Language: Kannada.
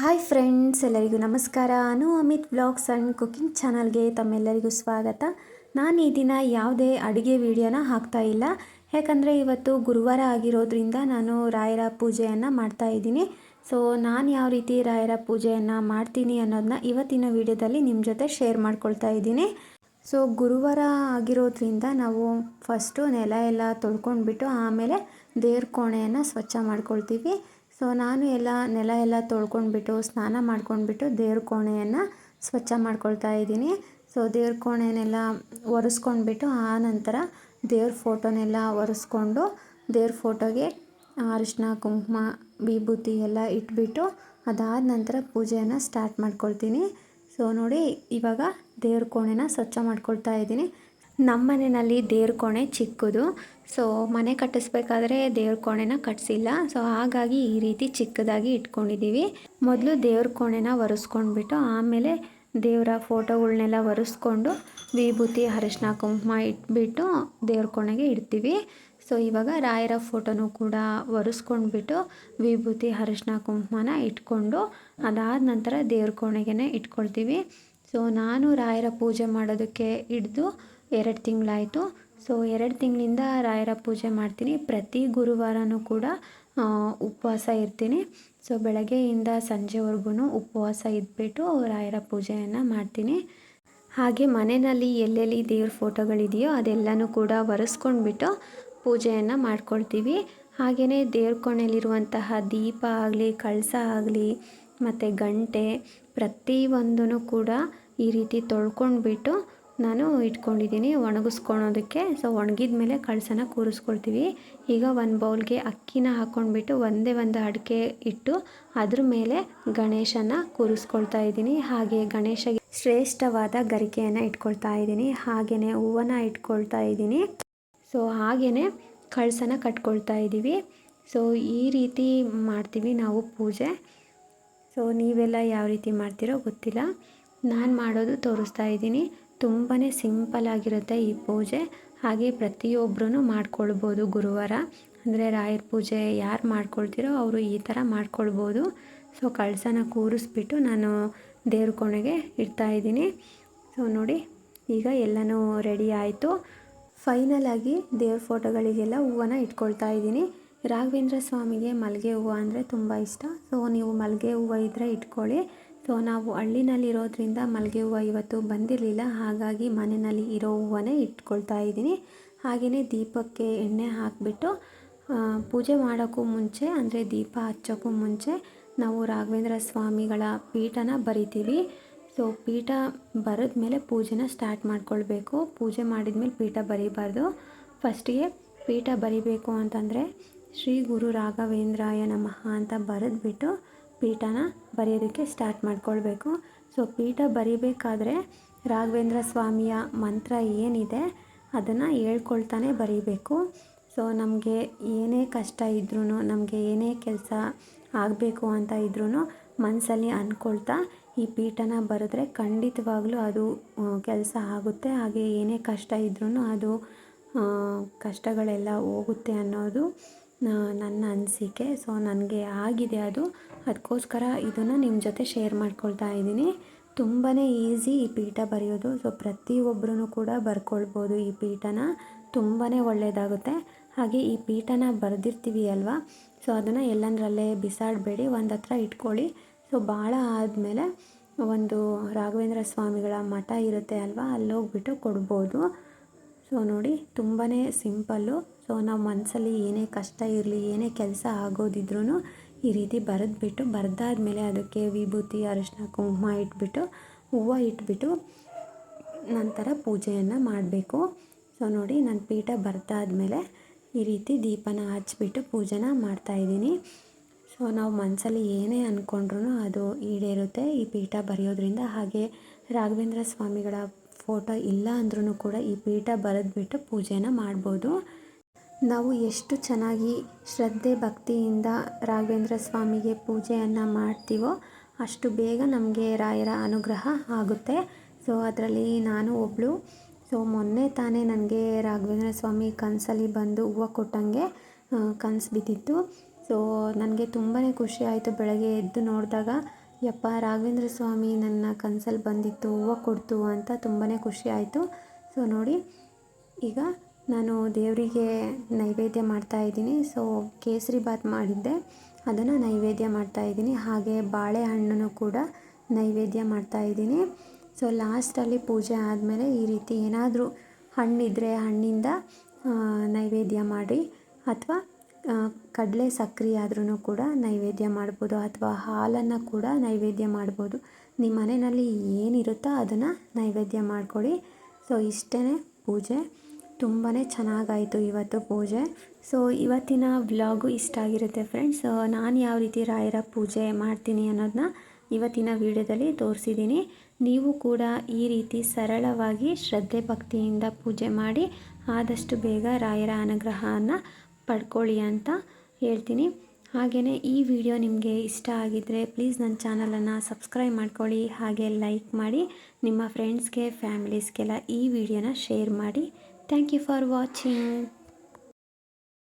ಹಾಯ್ ಫ್ರೆಂಡ್ಸ್, ಎಲ್ಲರಿಗೂ ನಮಸ್ಕಾರ. ನಾನು ಅಮಿತ್ ಬ್ಲಾಗ್ಸ್ ಆ್ಯಂಡ್ ಕುಕಿಂಗ್ ಚಾನಲ್ಗೆ ತಮ್ಮೆಲ್ಲರಿಗೂ ಸ್ವಾಗತ. ನಾನು ಈ ದಿನ ಯಾವುದೇ ಅಡುಗೆ ವಿಡಿಯೋನ ಹಾಕ್ತಾ ಇಲ್ಲ. ಯಾಕಂದರೆ ಇವತ್ತು ಗುರುವಾರ ಆಗಿರೋದ್ರಿಂದ ನಾನು ರಾಯರ ಪೂಜೆಯನ್ನು ಮಾಡ್ತಾ ಇದ್ದೀನಿ. ಸೊ ನಾನು ಯಾವ ರೀತಿ ರಾಯರ ಪೂಜೆಯನ್ನು ಮಾಡ್ತೀನಿ ಅನ್ನೋದನ್ನ ಇವತ್ತಿನ ವಿಡಿಯೋದಲ್ಲಿ ನಿಮ್ಮ ಜೊತೆ ಶೇರ್ ಮಾಡ್ಕೊಳ್ತಾ ಇದ್ದೀನಿ. ಸೊ ಗುರುವಾರ ಆಗಿರೋದ್ರಿಂದ ನಾವು ಫಸ್ಟು ನೆಲ ಎಲ್ಲ ತೊಳ್ಕೊಂಡ್ಬಿಟ್ಟು ಆಮೇಲೆ ದೇವ್ರ ಕೋಣೆಯನ್ನು ಸ್ವಚ್ಛ ಮಾಡ್ಕೊಳ್ತೀವಿ. ಸೊ ನಾನು ಎಲ್ಲ ನೆಲ ಎಲ್ಲ ತೊಳ್ಕೊಂಡ್ಬಿಟ್ಟು, ಸ್ನಾನ ಮಾಡ್ಕೊಂಡ್ಬಿಟ್ಟು ದೇವ್ರ ಕೋಣೆಯನ್ನು ಸ್ವಚ್ಛ ಮಾಡ್ಕೊಳ್ತಾ ಇದ್ದೀನಿ. ಸೊ ದೇವ್ರ ಕೋಣೆನೆಲ್ಲ ಒರೆಸ್ಕೊಂಡ್ಬಿಟ್ಟು ಆ ನಂತರ ದೇವ್ರ ಫೋಟೋನೆಲ್ಲ ಒರೆಸ್ಕೊಂಡು ದೇವ್ರ ಫೋಟೋಗೆ ಅರಿಶಿನ, ಕುಂಕುಮ, ವಿಭೂತಿ ಎಲ್ಲ ಇಟ್ಬಿಟ್ಟು ಅದಾದ ನಂತರ ಪೂಜೆಯನ್ನು ಸ್ಟಾರ್ಟ್ ಮಾಡ್ಕೊಳ್ತೀನಿ. ಸೊ ನೋಡಿ ಇವಾಗ ದೇವ್ರ ಕೋಣೆನ ಸ್ವಚ್ಛ ಮಾಡ್ಕೊಳ್ತಾ ಇದ್ದೀನಿ. ನಮ್ಮ ಮನೆಯಲ್ಲಿ ದೇವ್ರ ಕೋಣೆ ಚಿಕ್ಕದು. ಸೊ ಮನೆ ಕಟ್ಟಿಸ್ಬೇಕಾದ್ರೆ ದೇವ್ರ ಕೋಣೆನ ಕಟ್ಟಿಸಿಲ್ಲ ಸೊ ಹಾಗಾಗಿ ಈ ರೀತಿ ಚಿಕ್ಕದಾಗಿ ಇಟ್ಕೊಂಡಿದ್ದೀವಿ ಮೊದಲು ದೇವ್ರ ಕೋಣೆನ ಒರೆಸ್ಕೊಂಡ್ಬಿಟ್ಟು ಆಮೇಲೆ ದೇವರ ಫೋಟೋಗಳನ್ನೆಲ್ಲ ಒರೆಸ್ಕೊಂಡು ವಿಭೂತಿ ಅರಿಶಿನ ಕುಂಕುಮ ಇಟ್ಬಿಟ್ಟು ದೇವ್ರ ಕೋಣೆಗೆ ಇಡ್ತೀವಿ. ಸೊ ಇವಾಗ ರಾಯರ ಫೋಟೋನು ಕೂಡ ಒರೆಸ್ಕೊಂಡ್ಬಿಟ್ಟು ವಿಭೂತಿ ಅರಿಶಿನ ಕುಂಕುಮನ ಇಟ್ಕೊಂಡು ಅದಾದ ನಂತರ ದೇವ್ರ ಕೋಣೆಗೆ ಇಟ್ಕೊಳ್ತೀವಿ. ಸೊ ನಾನು ರಾಯರ ಪೂಜೆ ಮಾಡೋದಕ್ಕೆ ಹಿಡ್ದು ಎರಡು ತಿಂಗಳಾಯಿತು. ಸೊ, ಎರಡು ತಿಂಗಳಿಂದ ರಾಯರ ಪೂಜೆ ಮಾಡ್ತೀನಿ. ಪ್ರತಿ ಗುರುವಾರನೂ ಕೂಡ ಉಪವಾಸ ಇರ್ತೀನಿ. ಸೊ, ಬೆಳಗ್ಗೆಯಿಂದ ಸಂಜೆವರೆಗೂ ಉಪವಾಸ ಇದ್ಬಿಟ್ಟು ರಾಯರ ಪೂಜೆಯನ್ನು ಮಾಡ್ತೀನಿ. ಹಾಗೆ ಮನೆಯಲ್ಲಿ ಎಲ್ಲೆಲ್ಲಿ ದೇವ್ರ ಫೋಟೋಗಳಿದೆಯೋ ಅದೆಲ್ಲನೂ ಕೂಡ ಒರೆಸ್ಕೊಂಡ್ಬಿಟ್ಟು ಪೂಜೆಯನ್ನು ಮಾಡ್ಕೊಳ್ತೀವಿ. ಹಾಗೆಯೇ ದೇವ್ರ ಕೋಣೆಯಲ್ಲಿರುವಂತಹ ದೀಪ ಆಗಲಿ, ಕಳಸ ಆಗಲಿ, ಮತ್ತು ಗಂಟೆ ಪ್ರತಿಯೊಂದೂ ಕೂಡ ಈ ರೀತಿ ತೊಳ್ಕೊಂಡ್ಬಿಟ್ಟು ನಾನು ಇಟ್ಕೊಂಡಿದ್ದೀನಿ, ಒಣಗಿಸ್ಕೊಳೋದಕ್ಕೆ. ಸೊ ಒಣಗಿದ ಮೇಲೆ ಕಳಸನ ಕೂರಿಸ್ಕೊಳ್ತೀವಿ. ಈಗ ಒಂದು ಬೌಲ್ಗೆ ಅಕ್ಕಿನ ಹಾಕ್ಕೊಂಡ್ಬಿಟ್ಟು ಒಂದೇ ಒಂದು ಅಡಿಕೆ ಇಟ್ಟು ಅದ್ರ ಮೇಲೆ ಗಣೇಶನ ಕೂರಿಸ್ಕೊಳ್ತಾ ಇದ್ದೀನಿ. ಹಾಗೆ ಗಣೇಶಗೆ ಶ್ರೇಷ್ಠವಾದ ಗರಿಕೆಯನ್ನು ಇಟ್ಕೊಳ್ತಾ ಇದ್ದೀನಿ. ಹಾಗೆಯೇ ಹೂವನ್ನು ಇಟ್ಕೊಳ್ತಾ ಇದ್ದೀನಿ. ಸೊ ಹಾಗೆಯೇ ಕಳಸನ ಕಟ್ಕೊಳ್ತಾ ಇದ್ದೀವಿ. ಸೊ ಈ ರೀತಿ ಮಾಡ್ತೀವಿ ನಾವು ಪೂಜೆ. ಸೊ ನೀವೆಲ್ಲ ಯಾವ ರೀತಿ ಮಾಡ್ತೀರೋ ಗೊತ್ತಿಲ್ಲ. ನಾನು ಮಾಡೋದು ತೋರಿಸ್ತಾ ಇದ್ದೀನಿ. ತುಂಬಾ ಸಿಂಪಲ್ಲಾಗಿರುತ್ತೆ ಈ ಪೂಜೆ. ಹಾಗೆ ಪ್ರತಿಯೊಬ್ಬರೂ ಮಾಡ್ಕೊಳ್ಬೋದು ಗುರುವಾರ. ಅಂದರೆ ರಾಯರ ಪೂಜೆ ಯಾರು ಮಾಡ್ಕೊಳ್ತೀರೋ ಅವರು ಈ ಥರ ಮಾಡ್ಕೊಳ್ಬೋದು. ಸೊ ಕಳಸನ ಕೂರಿಸ್ಬಿಟ್ಟು ನಾನು ದೇವ್ರ ಕೋಣೆಗೆ ಇಡ್ತಾಯಿದ್ದೀನಿ ಸೊ ನೋಡಿ, ಈಗ ಎಲ್ಲನೂ ರೆಡಿ ಆಯಿತು. ಫೈನಲಾಗಿ ದೇವ್ರ ಫೋಟೋಗಳಿಗೆಲ್ಲ ಹೂವನ್ನ ಇಟ್ಕೊಳ್ತಾ ಇದ್ದೀನಿ. ರಾಘವೇಂದ್ರ ಸ್ವಾಮಿಗೆ ಮಲ್ಲಿಗೆ ಹೂವು ಅಂದರೆ ತುಂಬ ಇಷ್ಟ. ಸೊ ನೀವು ಮಲ್ಲಿಗೆ ಹೂವು ಇದ್ದರೆ ಇಟ್ಕೊಳ್ಳಿ. ಸೊ ನಾವು ಹಳ್ಳಿನಲ್ಲಿರೋದ್ರಿಂದ ಮಲ್ಲಿಗೆ ಹೂವು ಇವತ್ತು ಬಂದಿರಲಿಲ್ಲ. ಹಾಗಾಗಿ ಮನೆಯಲ್ಲಿ ಇರೋ ಹೂವನ್ನೇ ಇಟ್ಕೊಳ್ತಾ ಇದ್ದೀನಿ. ಹಾಗೆಯೇ ದೀಪಕ್ಕೆ ಎಣ್ಣೆ ಹಾಕಿಬಿಟ್ಟು ಪೂಜೆ ಮಾಡೋಕ್ಕೂ ಮುಂಚೆ, ಅಂದರೆ ದೀಪ ಹಚ್ಚೋಕ್ಕೂ ಮುಂಚೆ ನಾವು ರಾಘವೇಂದ್ರ ಸ್ವಾಮಿಗಳ ಪೀಠನ ಬರಿತೀವಿ. ಸೊ ಪೀಠ ಬರೆದ ಮೇಲೆ ಪೂಜೆನ ಸ್ಟಾರ್ಟ್ ಮಾಡ್ಕೊಳ್ಬೇಕು. ಪೂಜೆ ಮಾಡಿದ ಮೇಲೆ ಪೀಠ ಬರೀಬಾರ್ದು. ಫಸ್ಟಿಗೆ ಪೀಠ ಬರಿಬೇಕು ಅಂತಂದರೆ ಶ್ರೀ ಗುರು ರಾಘವೇಂದ್ರಾಯ ನಮಃ ಅಂತ ಬರೆದ್ಬಿಟ್ಟು ಪೀಠನ ಬರೆಯೋದಕ್ಕೆ ಸ್ಟಾರ್ಟ್ ಮಾಡ್ಕೊಳ್ಬೇಕು. ಸೊ, ಪೀಠ ಬರಿಬೇಕಾದ್ರೆ ರಾಘವೇಂದ್ರ ಸ್ವಾಮಿಯ ಮಂತ್ರ ಏನಿದೆ ಅದನ್ನು ಹೇಳ್ಕೊಳ್ತಾನೆ ಬರೀಬೇಕು. ಸೊ, ನಮಗೆ ಏನೇ ಕಷ್ಟ ಇದ್ರೂ ನಮಗೆ ಏನೇ ಕೆಲಸ ಆಗಬೇಕು ಅಂತ ಇದ್ರೂ ಮನಸ್ಸಲ್ಲಿ ಅಂದ್ಕೊಳ್ತಾ ಈ ಪೀಠನ ಬರೆದ್ರೆ ಖಂಡಿತವಾಗ್ಲೂ ಅದು ಕೆಲಸ ಆಗುತ್ತೆ. ಹಾಗೆ ಏನೇ ಕಷ್ಟ ಇದ್ರೂ ಅದು ಕಷ್ಟಗಳೆಲ್ಲ ಹೋಗುತ್ತೆ ಅನ್ನೋದು ನನ್ನ ಅನಿಸಿಕೆ. ಸೊ ನನಗೆ ಆಗಿದೆ ಅದು. ಅದಕ್ಕೋಸ್ಕರ ಇದನ್ನು ನಿಮ್ಮ ಜೊತೆ ಶೇರ್ ಮಾಡ್ಕೊಳ್ತಾ ಇದ್ದೀನಿ. ತುಂಬಾ ಈಸಿ ಈ ಪೀಠ ಬರೆಯೋದು. ಸೊ ಪ್ರತಿಯೊಬ್ಬರೂ ಕೂಡ ಬರ್ಕೊಳ್ಬೋದು ಈ ಪೀಠನ. ತುಂಬಾ ಒಳ್ಳೆಯದಾಗುತ್ತೆ ಹಾಗೆ ಈ ಪೀಠನ ಬರೆದಿರ್ತೀವಿ ಅಲ್ವಾ? ಸೊ ಅದನ್ನು ಎಲ್ಲಂದ್ರಲ್ಲೇ ಬಿಸಾಡಬೇಡಿ. ಒಂದು ಹತ್ರ ಇಟ್ಕೊಳ್ಳಿ. ಸೊ ಭಾಳ ಆದಮೇಲೆ ಒಂದು ರಾಘವೇಂದ್ರ ಸ್ವಾಮಿಗಳ ಮಠ ಇರುತ್ತೆ ಅಲ್ವಾ? ಅಲ್ಲೋಗ್ಬಿಟ್ಟು ಕೊಡ್ಬೋದು. ಸೊ ನೋಡಿ ತುಂಬಾ ಸಿಂಪಲ್ಲು. ಸೊ ನಾವು ಮನಸ್ಸಲ್ಲಿ ಏನೇ ಕಷ್ಟ ಇರಲಿ, ಏನೇ ಕೆಲಸ ಆಗೋದಿದ್ರೂ ಈ ರೀತಿ ಬರೆದ್ಬಿಟ್ಟು, ಬರೆದಾದ್ಮೇಲೆ ಅದಕ್ಕೆ ವಿಭೂತಿ, ಅರಿಶಿನ, ಕುಂಕುಮ ಇಟ್ಬಿಟ್ಟು, ಹೂವು ಇಟ್ಬಿಟ್ಟು ನಂತರ ಪೂಜೆಯನ್ನು ಮಾಡಬೇಕು. ಸೊ ನೋಡಿ ನನ್ನ ಪೀಠ ಬರೆದಾದ್ಮೇಲೆ ಈ ರೀತಿ ದೀಪನ ಹಚ್ಬಿಟ್ಟು ಪೂಜೆನ ಮಾಡ್ತಾಯಿದ್ದೀನಿ ಸೊ ನಾವು ಮನಸ್ಸಲ್ಲಿ ಏನೇ ಅಂದ್ಕೊಂಡ್ರೂ ಅದು ಈಡೇರುತ್ತೆ ಈ ಪೀಠ ಬರೆಯೋದ್ರಿಂದ. ಹಾಗೆ ರಾಘವೇಂದ್ರ ಸ್ವಾಮಿಗಳ ಫೋಟೋ ಇಲ್ಲ ಅಂದ್ರೂ ಕೂಡ ಈ ಪೀಠ ಬರೆದ್ಬಿಟ್ಟು ಪೂಜೆನ ಮಾಡ್ಬೋದು. ನಾವು ಎಷ್ಟು ಚೆನ್ನಾಗಿ ಶ್ರದ್ಧೆ ಭಕ್ತಿಯಿಂದ ರಾಘವೇಂದ್ರ ಸ್ವಾಮಿಗೆ ಪೂಜೆಯನ್ನು ಮಾಡ್ತೀವೋ ಅಷ್ಟು ಬೇಗ ನಮಗೆ ರಾಯರ ಅನುಗ್ರಹ ಆಗುತ್ತೆ. ಸೊ, ಅದರಲ್ಲಿ ನಾನು ಒಬ್ಬಳು ಸೊ, ಮೊನ್ನೆ ತಾನೇ ನನಗೆ ರಾಘವೇಂದ್ರ ಸ್ವಾಮಿ ಕನಸಲ್ಲಿ ಬಂದು ಹೂವು ಕೊಟ್ಟಂಗೆ ಕನಸು ಬಿದ್ದಿತ್ತು. ಸೊ, ನನಗೆ ತುಂಬಾ ಖುಷಿ ಆಯಿತು ಬೆಳಗ್ಗೆ ಎದ್ದು ನೋಡಿದಾಗ. ಯಪ್ಪ, ರಾಘವೇಂದ್ರ ಸ್ವಾಮಿ ನನ್ನ ಕನಸಲ್ಲಿ ಬಂದಿತ್ತು, ಹೂವು ಕೊಡ್ತು ಅಂತ ತುಂಬಾ ಖುಷಿ ಆಯಿತು. ಸೊ ನೋಡಿ, ಈಗ ನಾನು ದೇವರಿಗೆ ನೈವೇದ್ಯ ಮಾಡ್ತಾಯಿದ್ದೀನಿ ಸೊ ಕೇಸರಿ ಬಾತ್ ಮಾಡಿದ್ದೆ. ಅದನ್ನು ನೈವೇದ್ಯ ಮಾಡ್ತಾಯಿದ್ದೀನಿ ಹಾಗೆ ಬಾಳೆಹಣ್ಣನ್ನು ಕೂಡ ನೈವೇದ್ಯ ಮಾಡ್ತಾಯಿದ್ದೀನಿ ಸೊ ಲಾಸ್ಟಲ್ಲಿ ಪೂಜೆ ಆದಮೇಲೆ ಈ ರೀತಿ ಏನಾದರೂ ಹಣ್ಣಿದ್ರೆ ಹಣ್ಣಿಂದ ನೈವೇದ್ಯ ಮಾಡಿ, ಅಥವಾ ಕಡಲೆ ಸಕ್ಕರೆ ಆದ್ರೂ ಕೂಡ ನೈವೇದ್ಯ ಮಾಡ್ಬೋದು ಅಥವಾ ಹಾಲನ್ನು ಕೂಡ ನೈವೇದ್ಯ ಮಾಡ್ಬೋದು. ನಿಮ್ಮ ಮನೆಯಲ್ಲಿ ಏನಿರುತ್ತೋ ಅದನ್ನು ನೈವೇದ್ಯ ಮಾಡಿಕೊಡಿ. ಸೊ ಇಷ್ಟೇ ಪೂಜೆ. ತುಂಬಾ ಚೆನ್ನಾಗಾಯಿತು ಇವತ್ತು ಪೂಜೆ. ಸೊ, ಇವತ್ತಿನ ವ್ಲಾಗು ಇಷ್ಟ ಆಗಿರುತ್ತೆ ಫ್ರೆಂಡ್ಸ್. ನಾನು ಯಾವ ರೀತಿ ರಾಯರ ಪೂಜೆ ಮಾಡ್ತೀನಿ ಅನ್ನೋದನ್ನ ಇವತ್ತಿನ ವಿಡಿಯೋದಲ್ಲಿ ತೋರಿಸಿದ್ದೀನಿ. ನೀವು ಕೂಡ ಈ ರೀತಿ ಸರಳವಾಗಿ ಶ್ರದ್ಧೆ ಭಕ್ತಿಯಿಂದ ಪೂಜೆ ಮಾಡಿ ಆದಷ್ಟು ಬೇಗ ರಾಯರ ಅನುಗ್ರಹವನ್ನು ಪಡ್ಕೊಳ್ಳಿ ಅಂತ ಹೇಳ್ತೀನಿ. ಹಾಗೆಯೇ ಈ ವಿಡಿಯೋ ನಿಮಗೆ ಇಷ್ಟ ಆಗಿದ್ದರೆ ಪ್ಲೀಸ್ ನನ್ನ ಚಾನಲನ್ನು ಸಬ್ಸ್ಕ್ರೈಬ್ ಮಾಡ್ಕೊಳ್ಳಿ, ಹಾಗೆ ಲೈಕ್ ಮಾಡಿ, ನಿಮ್ಮ ಫ್ರೆಂಡ್ಸ್ಗೆ ಫ್ಯಾಮಿಲೀಸ್ಗೆಲ್ಲ ಈ ವಿಡಿಯೋನ ಶೇರ್ ಮಾಡಿ. Thank you for watching